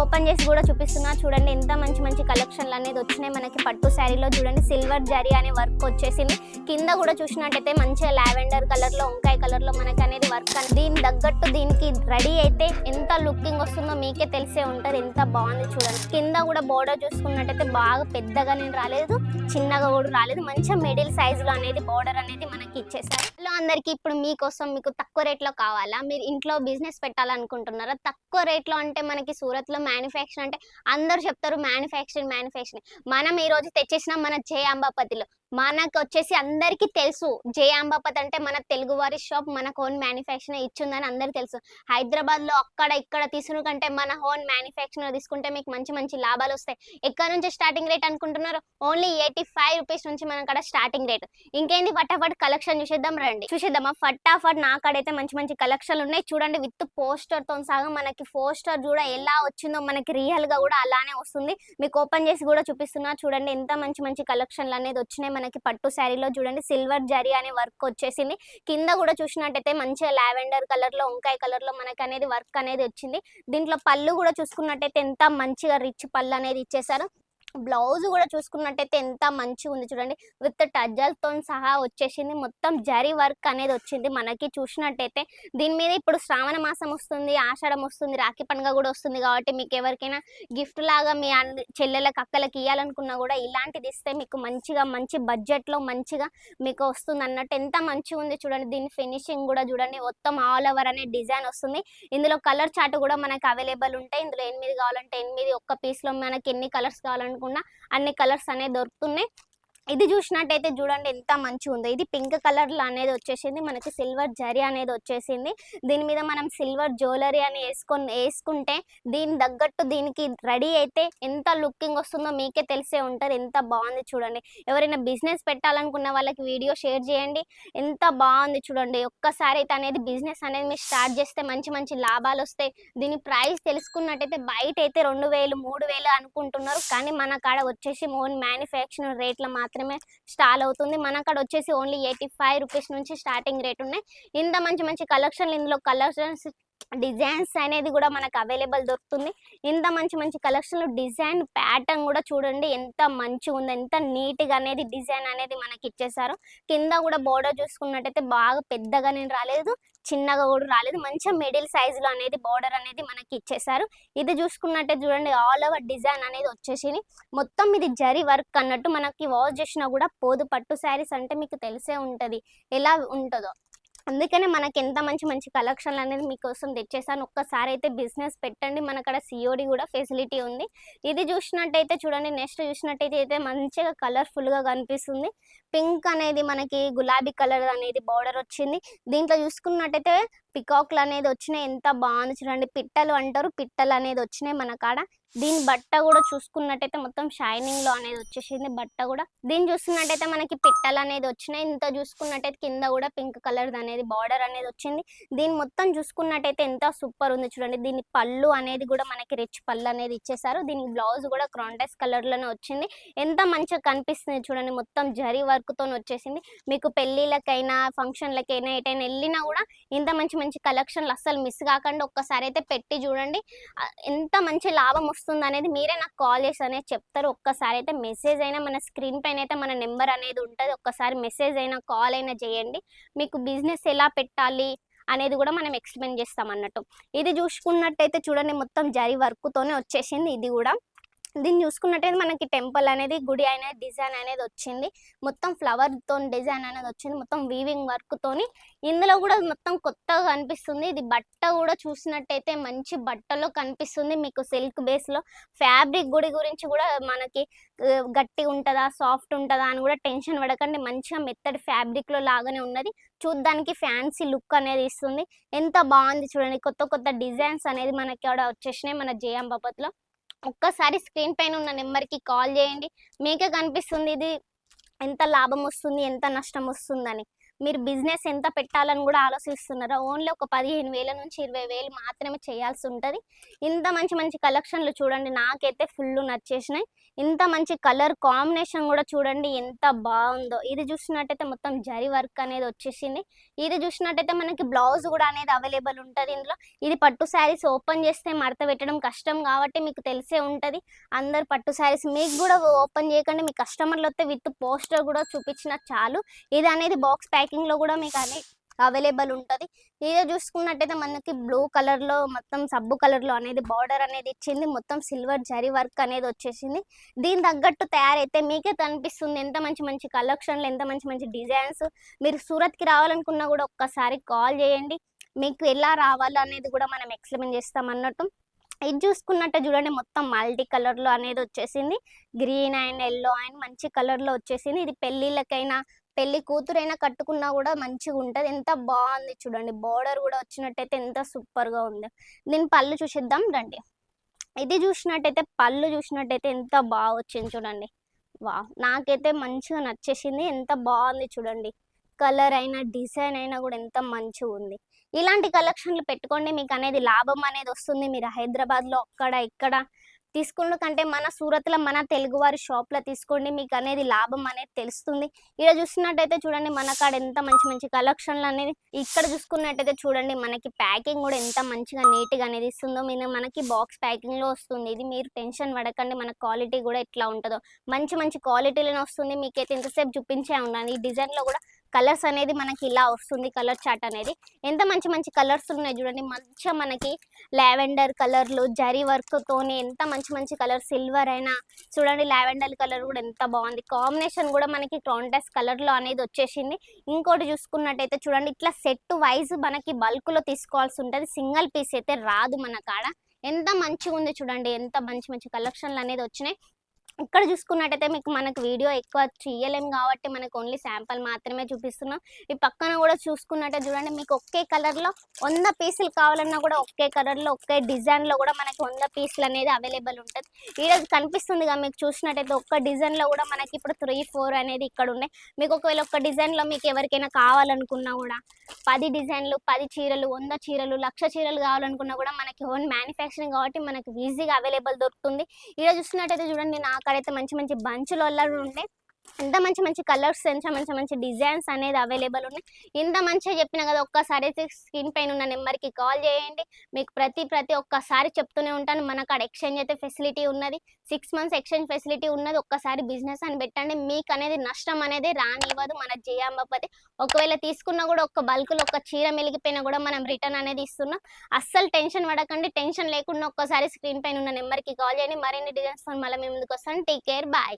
Open చేసి కూడా చూపిస్తున్నా. చూడండి ఎంత మంచి మంచి కలెక్షన్లు అనేది వచ్చినాయి మనకి. పట్టు శారీలో చూడండి సిల్వర్ జరీ అనే వర్క్ వచ్చేసింది. కింద కూడా చూసినట్టయితే మంచిగా లావెండర్ కలర్లో వంకాయ కలర్లో మనకి అనేది వర్క్ అని. దీని తగ్గట్టు దీనికి రెడీ అయితే ఎంత లుకింగ్ వస్తుందో మీకే తెలిసే ఉంటుంది. ఎంత బాగుంది చూడండి. కింద కూడా బోర్డర్ చూసుకున్నట్టయితే బాగా పెద్దగా నేను రాలేదు చిన్నగా కూడా రాలేదు. మంచిగా మిడిల్ సైజులో అనేది బోర్డర్ అనేది మనకి ఇచ్చేసారు. హలో అందరికి ఇప్పుడు మీకోసం మీకు తక్కువ రేట్లో కావాలా? మీరు ఇంట్లో బిజినెస్ పెట్టాలనుకుంటున్నారా? తక్కువ రేట్లో అంటే మనకి సూరత్ మ్యానుఫ్యాక్చర్ అంటే అందరూ చెప్తారు మ్యానుఫ్యాక్చరింగ్ మ్యానుఫ్యాక్చరింగ్ మనం ఈ రోజు తెచ్చేసిన మన జే అంబాపతిలో మనకు వచ్చేసి అందరికీ తెలుసు. జే అంబాపత్ అంటే మన తెలుగు వారి షాప్ మన హోన్ మ్యానుఫ్యాక్చర్ ఇచ్చిందని అందరికి తెలుసు. హైదరాబాద్లో అక్కడ ఇక్కడ తీసుకున్న కంటే మన హోన్ మ్యానుఫ్యాక్చర్ తీసుకుంటే మీకు మంచి మంచి లాభాలు వస్తాయి. ఎక్కడ నుంచి స్టార్టింగ్ రేట్ అనుకుంటున్నారు ఓన్లీ ఎయిటీ ఫైవ్ రూపీస్ నుంచి మన కాడ స్టార్టింగ్ రేట్ ఇంకేంది? ఫటాఫట్ కలెక్షన్ చూసేద్దాం రండి. చూసేద్దామా? ఫటాఫట్ నా కాడైతే మంచి మంచి కలెక్షన్లు ఉన్నాయి. చూడండి విత్ పోస్టర్తో సహా మనకి పోస్టర్ కూడా ఎలా వచ్చిందో మనకి రియల్గా కూడా అలానే వస్తుంది. మీకు ఓపెన్ చేసి కూడా చూపిస్తున్నా. చూడండి ఎంత మంచి మంచి కలెక్షన్లు అనేది వచ్చినాయి. మనకి పట్టు శారీలో చూడండి సిల్వర్ జరీ అనే వర్క్ వచ్చేసింది. కింద కూడా చూసినట్టయితే మంచిగా లావెండర్ కలర్లో వంకాయ కలర్లో మనకి అనేది వర్క్ అనేది వచ్చింది. దీంట్లో పళ్ళు కూడా చూసుకున్నట్టయితే ఎంత మంచిగా రిచ్ పళ్ళు అనేది ఇచ్చేసారు బ్లౌజ్ కూడా చూసుకున్నట్టయితే ఎంత మంచిగా ఉంది చూడండి. విత్ టజ్జల్తో సహా వచ్చేసింది. మొత్తం జరీ వర్క్ అనేది వచ్చింది మనకి చూసినట్టయితే. దీని మీద ఇప్పుడు శ్రావణ మాసం వస్తుంది ఆషాఢం వస్తుంది రాఖీ పండుగ కూడా వస్తుంది కాబట్టి మీకు ఎవరికైనా గిఫ్ట్ లాగా మీ చెల్లెలకు అక్కలకి ఇవ్వాలనుకున్నా కూడా ఇలాంటిది ఇస్తే మీకు మంచిగా మంచి బడ్జెట్లో మంచిగా మీకు వస్తుంది అన్నట్టు. ఎంత మంచిగా ఉంది చూడండి. దీని ఫినిషింగ్ కూడా చూడండి. మొత్తం ఆల్ ఓవర్ అనే డిజైన్ వస్తుంది. ఇందులో కలర్ చార్ట్ కూడా మనకి అవైలబుల్ ఉంటాయి. ఇందులో ఎనిమిది కావాలంటే ఎనిమిది ఒక్క పీస్లో మనకి ఎన్ని కలర్స్ కావాలంటే అనుకున్న అన్ని కలర్స్ అనేవి దొరుకుతున్నాయి. ఇది చూసినట్టయితే చూడండి ఎంత మంచిగా ఉందో ఇది పింక్ కలర్లో అనేది వచ్చేసింది. మనకి సిల్వర్ జరీ అనేది వచ్చేసింది. దీని మీద మనం సిల్వర్ జ్యువెలరీ అని వేసుకొని వేసుకుంటే దీని తగ్గట్టు దీనికి రెడీ అయితే ఎంత లుకింగ్ వస్తుందో మీకే తెలిసే ఉంటుంది. ఎంత బాగుంది చూడండి. ఎవరైనా బిజినెస్ పెట్టాలనుకున్న వాళ్ళకి వీడియో షేర్ చేయండి. ఎంత బాగుంది చూడండి. ఒక్కసారి అయితే అనేది బిజినెస్ అనేది మీరు స్టార్ట్ చేస్తే మంచి మంచి లాభాలు వస్తాయి. దీని ప్రైస్ తెలుసుకున్నట్టయితే బయట అయితే రెండు వేలు మూడు వేలు అనుకుంటున్నారు. కానీ మన కాడ వచ్చేసి ఓన్ మ్యానుఫ్యాక్చరింగ్ రేట్లో మాత్రమే స్టాల్ అవుతుంది. మన అక్కడ వచ్చేసి ఓన్లీ ఎయిటీ ఫైవ్ రూపీస్ నుంచి స్టార్టింగ్ రేట్ ఉన్నాయి ఇంత మంచి మంచి కలెక్షన్లు ఇందులో కలెక్షన్స్ డిజైన్స్ అనేది కూడా మనకు అవైలబుల్ దొరుకుతుంది. ఇంత మంచి మంచి కలెక్షన్లు డిజైన్ ప్యాటర్న్ కూడా చూడండి ఎంత మంచిగా ఉంది ఎంత నీట్గా అనేది డిజైన్ అనేది మనకి ఇచ్చేసారు. కింద కూడా బోర్డర్ చూసుకున్నట్టయితే బాగా పెద్దగా నేను రాలేదు చిన్నగా కూడా రాలేదు మంచిగా మిడిల్ సైజ్లో అనేది బోర్డర్ అనేది మనకి ఇచ్చేసారు. ఇది చూసుకున్నట్టే చూడండి ఆల్ ఓవర్ డిజైన్ అనేది వచ్చేసి మొత్తం ఇది జరీ వర్క్ అన్నట్టు మనకి వాష్ చేసినా కూడా పోదు పట్టు శారీస్ అంటే మీకు తెలిసే ఉంటది. ఎలా ఉంటుందో. అందుకనే మనకి ఎంత మంచి మంచి కలెక్షన్లు అనేది మీకోసం తెచ్చేసాను. ఒక్కసారి అయితే బిజినెస్ పెట్టండి. మన అక్కడ సిఓడి కూడా ఫెసిలిటీ ఉంది. ఇది చూసినట్టయితే చూడండి నెక్స్ట్ చూసినట్టయితే అయితే మంచిగా కలర్ఫుల్గా కనిపిస్తుంది. పింక్ అనేది మనకి గులాబీ కలర్ అనేది బార్డర్ వచ్చింది. దీంట్లో చూసుకున్నట్టయితే పికాక్లు అనేది వచ్చినాయి ఎంత బాగుంది చూడండి. పిట్టలు అంటారు పిట్టలు అనేది వచ్చినాయి మన కాడ. దీని బట్ట కూడా చూసుకున్నట్టయితే మొత్తం షైనింగ్లో అనేది వచ్చేసింది బట్ట కూడా. దీన్ని చూసుకున్నట్టయితే మనకి పిట్టలు అనేది వచ్చినాయి ఇంత చూసుకున్నట్టయితే కింద కూడా పింక్ కలర్ అనేది బార్డర్ అనేది వచ్చింది దీని మొత్తం చూసుకున్నట్టయితే ఎంత సూపర్ ఉంది చూడండి. దీని పళ్ళు అనేది కూడా మనకి రిచ్ పళ్ళు అనేది ఇచ్చేసారు. దీని బ్లౌజ్ కూడా క్రాంటైస్ కలర్లోనే వచ్చింది. ఎంత మంచిగా కనిపిస్తుంది చూడండి. మొత్తం జరీ వర్క్తో వచ్చేసింది మీకు పెళ్ళిళ్ళకైనా ఫంక్షన్లకైనా ఎటైనా వెళ్ళినా కూడా ఇంత మంచి మంచి మంచి కలెక్షన్లు అస్సలు మిస్ కాకుండా. ఒక్కసారి అయితే పెట్టి చూడండి. ఎంత మంచి లాభం వస్తుంది అనేది మీరే నాకు కాల్ చేసి అనేది చెప్తారు. ఒక్కసారి అయితే మెసేజ్ అయినా మన స్క్రీన్ పైన అయితే మన నెంబర్ అనేది ఉంటుంది. ఒక్కసారి మెసేజ్ అయినా కాల్ అయినా చేయండి. మీకు బిజినెస్ ఎలా పెట్టాలి అనేది కూడా మనం ఎక్స్ప్లెయిన్ చేస్తాం అన్నట్టు. ఇది చూసుకున్నట్టయితే చూడండి మొత్తం జరీ వర్క్తోనే వచ్చేసింది. ఇది కూడా దీన్ని చూసుకున్నట్టయితే మనకి టెంపుల్ అనేది గుడి అనేది డిజైన్ అనేది వచ్చింది. మొత్తం ఫ్లవర్తో డిజైన్ అనేది వచ్చింది. మొత్తం వీవింగ్ వర్క్ తోని. ఇందులో కూడా మొత్తం కొత్తగా కనిపిస్తుంది. ఇది బట్ట కూడా చూసినట్టయితే మంచి బట్టలో కనిపిస్తుంది. మీకు సిల్క్ బేస్లో ఫ్యాబ్రిక్ గుడి గురించి కూడా మనకి గట్టి ఉంటుందా సాఫ్ట్ ఉంటుందా అని కూడా టెన్షన్ పడకండి. మంచిగా మెత్తడి ఫ్యాబ్రిక్లో లాగానే ఉన్నది. చూడ్డానికి ఫ్యాన్సీ లుక్ అనేది ఇస్తుంది. ఎంత బాగుంది చూడండి. కొత్త కొత్త డిజైన్స్ అనేది మనకి అక్కడ వచ్చేసినాయి మన జేఎం బాపత్లో. ఒక్కసారి స్క్రీన్ పైన ఉన్న నెంబర్కి కాల్ చేయండి. మీకే కనిపిస్తుంది ఇది ఎంత లాభం వస్తుంది ఎంత నష్టం వస్తుందని. మీరు బిజినెస్ ఎంత పెట్టాలని కూడా ఆలోచిస్తున్నారో ఓన్లీ ఒక పదిహేను వేల నుంచి ఇరవై వేలు మాత్రమే చేయాల్సి ఉంటుంది. ఇంత మంచి మంచి కలెక్షన్లు చూడండి నాకైతే ఫుల్ నచ్చేసినాయి. ఇంత మంచి కలర్ కాంబినేషన్ కూడా చూడండి ఎంత బాగుందో. ఇది చూసినట్టయితే మొత్తం జరీ వర్క్ అనేది వచ్చేసింది. ఇది చూసినట్టయితే మనకి బ్లౌజ్ కూడా అనేది అవైలబుల్ ఉంటుంది ఇందులో. ఇది పట్టు శారీస్ ఓపెన్ చేస్తే మడత పెట్టడం కష్టం కాబట్టి మీకు తెలిసే ఉంటుంది. అందరు పట్టు శారీస్ మీకు కూడా ఓపెన్ చేయకండి. మీ కస్టమర్లు వస్తే విత్ పోస్టర్ కూడా చూపించిన చాలు. ఇది అనేది బాక్స్ ప్యాక్ ప్యాకింగ్లో కూడా మీకు అనే అవైలబుల్ ఉంటుంది. ఇదే చూసుకున్నట్టయితే మనకి బ్లూ కలర్లో మొత్తం సబ్బు కలర్లో అనేది బార్డర్ అనేది ఇచ్చింది. మొత్తం సిల్వర్ జరీ వర్క్ అనేది వచ్చేసింది. దీని తగ్గట్టు తయారైతే మీకే కనిపిస్తుంది. ఎంత మంచి మంచి కలెక్షన్లు ఎంత మంచి మంచి డిజైన్స్. మీరు సూరత్కి రావాలనుకున్నా కూడా ఒక్కసారి కాల్ చేయండి. మీకు ఎలా రావాలో అనేది కూడా మనం ఎక్స్ప్లెయిన్ చేస్తాం అన్నట్టు. ఇది చూసుకున్నట్టు చూడండి మొత్తం మల్టీ కలర్లో అనేది వచ్చేసింది. గ్రీన్ అండ్ ఎల్లో అండ్ మంచి కలర్లో వచ్చేసింది. ఇది పెళ్ళిళ్ళకైనా పెళ్ళి కూతురైనా కట్టుకున్నా కూడా మంచిగా ఉంటుంది. ఎంత బాగుంది చూడండి. బార్డర్ కూడా వచ్చినట్టయితే ఎంత సూపర్గా ఉంది. దీని పళ్ళు చూసిద్దాం రండి. ఇది చూసినట్టయితే పళ్ళు చూసినట్టయితే ఎంత బాగా వచ్చింది చూడండి. వా నాకైతే మంచిగా నచ్చేసింది. ఎంత బాగుంది చూడండి. కలర్ అయినా డిజైన్ అయినా కూడా ఎంత మంచిగా ఉంది. ఇలాంటి కలెక్షన్లు పెట్టుకోండి. మీకు అనేది లాభం అనేది వస్తుంది. మీరు హైదరాబాద్లో అక్కడ ఇక్కడ తీసుకున్న కంటే మన సూరత్లో మన తెలుగువారి షాప్లో తీసుకోండి మీకు అనేది లాభం అనేది తెలుస్తుంది. ఇక్కడ చూసినట్టయితే చూడండి మన కాడ ఎంత మంచి మంచి కలెక్షన్లు అనేది ఇక్కడ చూసుకున్నట్టయితే చూడండి మనకి ప్యాకింగ్ కూడా ఎంత మంచిగా నీట్గా అనేది ఇస్తుందో మీరు మనకి బాక్స్ ప్యాకింగ్లో వస్తుంది. ఇది మీరు టెన్షన్ పడకండి మన క్వాలిటీ కూడా ఎట్లా ఉంటుందో. మంచి మంచి క్వాలిటీలోనే వస్తుంది. మీకైతే ఇంతసేపు చూపించే ఉండాలి ఈ డిజైన్లో కూడా కలర్స్ అనేది మనకి ఇలా వస్తుంది కలర్ చాట్ అనేది. ఎంత మంచి మంచి కలర్స్ ఉన్నాయి చూడండి. మంచిగా మనకి లావెండర్ కలర్లు జరీ వర్క్ తోని ఎంత మంచి మంచి కలర్ సిల్వర్ అయినా. చూడండి లావెండర్ కలర్ కూడా ఎంత బాగుంది. కాంబినేషన్ కూడా మనకి కాంట్రాస్ట్ కలర్లో అనేది వచ్చేసింది. ఇంకోటి చూసుకున్నట్టయితే చూడండి ఇట్లా సెట్ వైజ్ మనకి బల్క్లో తీసుకోవాల్సి ఉంటుంది. సింగిల్ పీస్ అయితే రాదు మన కాడ. ఎంత మంచిగా ఉంది చూడండి. ఎంత మంచి మంచి కలెక్షన్లు అనేది వచ్చినాయి. ఇక్కడ చూసుకున్నట్టయితే మీకు మనకు వీడియో ఎక్కువ చేయలేం కాబట్టి మనకు ఓన్లీ శాంపుల్ మాత్రమే చూపిస్తున్నాం. ఈ పక్కన కూడా చూసుకున్నట్టే చూడండి మీకు ఒకే కలర్లో వంద పీసులు కావాలన్నా కూడా ఒకే కలర్లో ఒకే డిజైన్లో కూడా మనకి వంద పీసులు అనేది అవైలబుల్ ఉంటుంది. ఈరోజు కనిపిస్తుంది కదా మీకు చూసినట్టయితే ఒక్క డిజైన్లో కూడా మనకి ఇప్పుడు త్రీ ఫోర్ అనేది ఇక్కడ ఉన్నాయి. మీకు ఒకవేళ ఒక్క డిజైన్లో మీకు ఎవరికైనా కావాలనుకున్నా కూడా పది డిజైన్లు పది చీరలు వంద చీరలు లక్ష చీరలు కావాలనుకున్నా కూడా మనకి ఓన్ మ్యానుఫ్యాక్చరింగ్ కాబట్టి మనకి ఈజీగా అవైలబుల్ దొరుకుతుంది. ఈరోజు చూసినట్టయితే చూడండి నాకు అక్కడైతే మంచి మంచి బంచులు ఉండే. ఎంత మంచి మంచి కలర్స్ ఎంత మంచి మంచి డిజైన్స్ అనేది అవైలబుల్ ఉన్నాయి. ఇంత మంచిగా చెప్పిన కదా ఒక్కసారి అయితే స్క్రీన్ పైన ఉన్న నెంబర్కి కాల్ చేయండి. మీకు ప్రతి ప్రతి ఒక్కసారి చెప్తూనే ఉంటాను. మన కాడ ఎక్స్చేంజ్ అయితే ఫెసిలిటీ ఉన్నది. సిక్స్ మంత్స్ ఎక్స్చేంజ్ ఫెసిలిటీ ఉన్నది. ఒక్కసారి బిజినెస్ అని పెట్టండి. మీకు అనేది నష్టం అనేది రానివ్వదు మన జియాంబపతి. ఒకవేళ తీసుకున్నా కూడా ఒక్క బల్కులు ఒక చీర మెలిగిపోయినా కూడా మనం రిటర్న్ అనేది ఇస్తున్నాం. అస్సలు టెన్షన్ పడకండి. టెన్షన్ లేకుండా ఒక్కసారి స్క్రీన్ పైన ఉన్న నెంబర్కి కాల్ చేయండి. మరిన్ని డిజైన్స్ మళ్ళీ మేము ముందుకు వస్తాను. Take care. బాయ్.